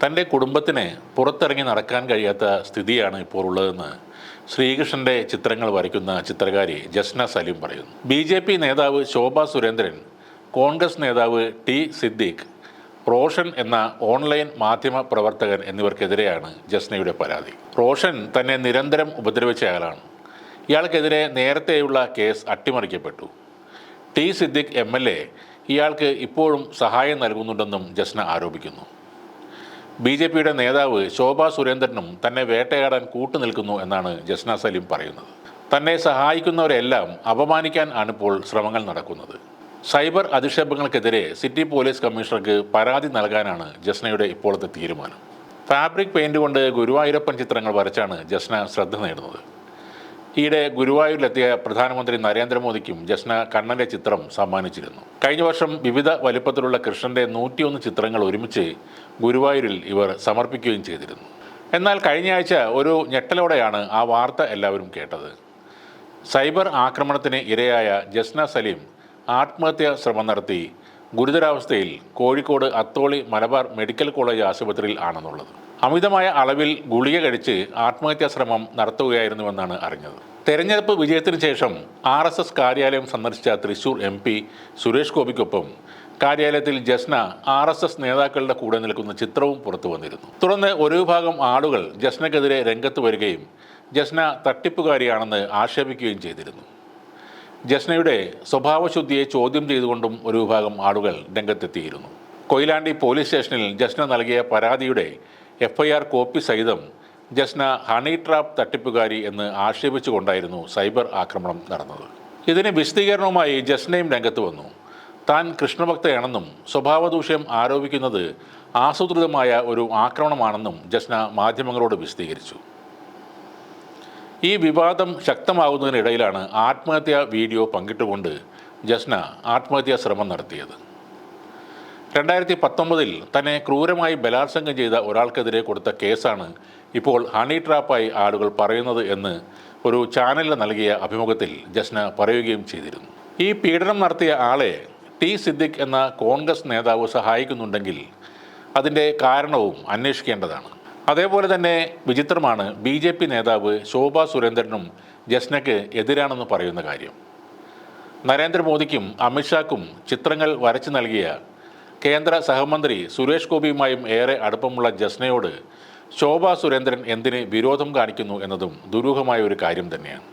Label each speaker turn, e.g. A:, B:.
A: തന്റെ കുടുംബത്തിന് പുറത്തിറങ്ങി നടക്കാൻ കഴിയാത്ത സ്ഥിതിയാണ് ഇപ്പോൾ ഉള്ളതെന്ന് ശ്രീകൃഷ്ണന്റെ ചിത്രങ്ങൾ വരയ്ക്കുന്ന ചിത്രകാരി ജസ്ന സലീം പറയുന്നു. ബി ജെ പി നേതാവ് ശോഭ സുരേന്ദ്രൻ കോൺഗ്രസ് നേതാവ് ടി സിദ്ദീഖ് റോഷൻ എന്ന ഓൺലൈൻ മാധ്യമ പ്രവർത്തകൻ എന്നിവർക്കെതിരെയാണ് ജസ്നയുടെ പരാതി. റോഷൻ തന്നെ നിരന്തരം ഉപദ്രവിച്ചയാളാണ് ഇയാൾക്കെതിരെ നേരത്തെയുള്ള കേസ് അട്ടിമറിക്കപ്പെട്ടു. ടി സിദ്ദിഖ് എം ഇയാൾക്ക് ഇപ്പോഴും സഹായം നൽകുന്നുണ്ടെന്നും ജസ്ന ആരോപിക്കുന്നു. ബി ജെ പിയുടെ നേതാവ് ശോഭാ സുരേന്ദ്രനും തന്നെ വേട്ടയാടാൻ കൂട്ടുനിൽക്കുന്നു എന്നാണ് ജസ്ന സലീം പറയുന്നത്. തന്നെ സഹായിക്കുന്നവരെല്ലാം അപമാനിക്കാൻ ആണ് ഇപ്പോൾ ശ്രമങ്ങൾ നടക്കുന്നത്. സൈബർ അധിക്ഷേപങ്ങൾക്കെതിരെ സിറ്റി പോലീസ് കമ്മീഷണർക്ക് പരാതി നൽകാനാണ് ജസ്നയുടെ ഇപ്പോഴത്തെ തീരുമാനം. ഫാബ്രിക് പെയിന്റ് കൊണ്ട് ഗുരുവായൂരപ്പൻ ചിത്രങ്ങൾ വരച്ചാണ് ജസ്ന ശ്രദ്ധ നേടുന്നത്. ഈയിടെ ഗുരുവായൂരിലെത്തിയ പ്രധാനമന്ത്രി നരേന്ദ്രമോദിക്കും ജസ്ന കണ്ണന്റെ ചിത്രം സമ്മാനിച്ചിരുന്നു. കഴിഞ്ഞ വർഷം വിവിധ വലിപ്പത്തിലുള്ള കൃഷ്ണന്റെ നൂറ്റിയൊന്ന് ചിത്രങ്ങൾ ഒരുമിച്ച് ഗുരുവായൂരിൽ ഇവർ സമർപ്പിക്കുകയും ചെയ്തിരുന്നു. എന്നാൽ കഴിഞ്ഞ ആഴ്ച ഒരു ഞെട്ടലോടെയാണ് ആ വാർത്ത എല്ലാവരും കേട്ടത്. സൈബർ ആക്രമണത്തിന് ഇരയായ ജസ്ന സലീം ആത്മഹത്യാ ശ്രമം നടത്തി ഗുരുതരാവസ്ഥയിൽ കോഴിക്കോട് അത്തോളി മലബാർ മെഡിക്കൽ കോളേജ് ആശുപത്രിയിൽ ആണെന്നുള്ളത്. അമിതമായ അളവിൽ ഗുളിക കഴിച്ച് ആത്മഹത്യാ ശ്രമം നടത്തുകയായിരുന്നുവെന്നാണ് അറിഞ്ഞത്. തെരഞ്ഞെടുപ്പ് വിജയത്തിന് ശേഷം ആർ എസ് എസ് കാര്യാലയം സന്ദർശിച്ച തൃശൂർ എം പി സുരേഷ് ഗോപിക്കൊപ്പം കാര്യാലയത്തിൽ ജസ്ന ആർ എസ് എസ് നേതാക്കളുടെ കൂടെ നിൽക്കുന്ന ചിത്രവും പുറത്തു വന്നിരുന്നു. തുടർന്ന് ഒരു വിഭാഗം ആളുകൾ ജസ്നക്കെതിരെ രംഗത്ത് വരികയും ജസ്ന തട്ടിപ്പുകാരിയാണെന്ന് ആക്ഷേപിക്കുകയും ചെയ്തിരുന്നു. ജസ്നയുടെ സ്വഭാവശുദ്ധിയെ ചോദ്യം ചെയ്തുകൊണ്ടും ഒരു വിഭാഗം ആളുകൾ രംഗത്തെത്തിയിരുന്നു. കൊയിലാണ്ടി പോലീസ് സ്റ്റേഷനിൽ ജസ്ന നൽകിയ പരാതിയുടെ എഫ്ഐആർ കോപ്പി സഹിതം ജസ്ന ഹണി ട്രാപ്പ് തട്ടിപ്പുകാരി എന്ന് ആക്ഷേപിച്ചുകൊണ്ടായിരുന്നു സൈബർ ആക്രമണം നടന്നത്. ഇതിന് വിശദീകരണവുമായി ജസ്നയും രംഗത്ത് വന്നു. താൻ കൃഷ്ണഭക്തയാണെന്നും സ്വഭാവദൂഷ്യം ആരോപിക്കുന്നത് ആസൂത്രിതമായ ഒരു ആക്രമണമാണെന്നും ജസ്ന മാധ്യമങ്ങളോട് വിശദീകരിച്ചു. ഈ വിവാദം ശക്തമാകുന്നതിനിടയിലാണ് ആത്മഹത്യാ വീഡിയോ പങ്കിട്ടുകൊണ്ട് ജസ്ന ആത്മഹത്യാ ശ്രമം നടത്തിയത്. രണ്ടായിരത്തി പത്തൊമ്പതിൽ തന്നെ ക്രൂരമായി ബലാത്സംഗം ചെയ്ത ഒരാൾക്കെതിരെ കൊടുത്ത കേസാണ് ഇപ്പോൾ ഹണി ട്രാപ്പായി ആളുകൾ പറയുന്നത് എന്ന് ഒരു ചാനലിന് നൽകിയ അഭിമുഖത്തിൽ ജസ്ന പറയുകയും ചെയ്തിരുന്നു. ഈ പീഡനം നടത്തിയ ആളെ ടി സിദ്ദിഖ് എന്ന കോൺഗ്രസ് നേതാവ് സഹായിക്കുന്നുണ്ടെങ്കിൽ അതിന്റെ കാരണവും അന്വേഷിക്കേണ്ടതാണ്. അതേപോലെ തന്നെ വിചിത്രമാണ് ബി ജെ പി നേതാവ് ശോഭ സുരേന്ദ്രനും ജസ്നയ്ക്ക് എതിരാണെന്ന് പറയുന്ന കാര്യം. നരേന്ദ്രമോദിക്കും അമിത്ഷാക്കും ചിത്രങ്ങൾ വരച്ചു നൽകിയ കേന്ദ്ര സഹമന്ത്രി സുരേഷ് ഗോപിയുമായും ഏറെ അടുപ്പമുള്ള ജസ്നയോട് ശോഭാ സുരേന്ദ്രൻ എന്തിന് വിരോധം കാണിക്കുന്നു എന്നതും ദുരൂഹമായ ഒരു കാര്യം തന്നെയാണ്.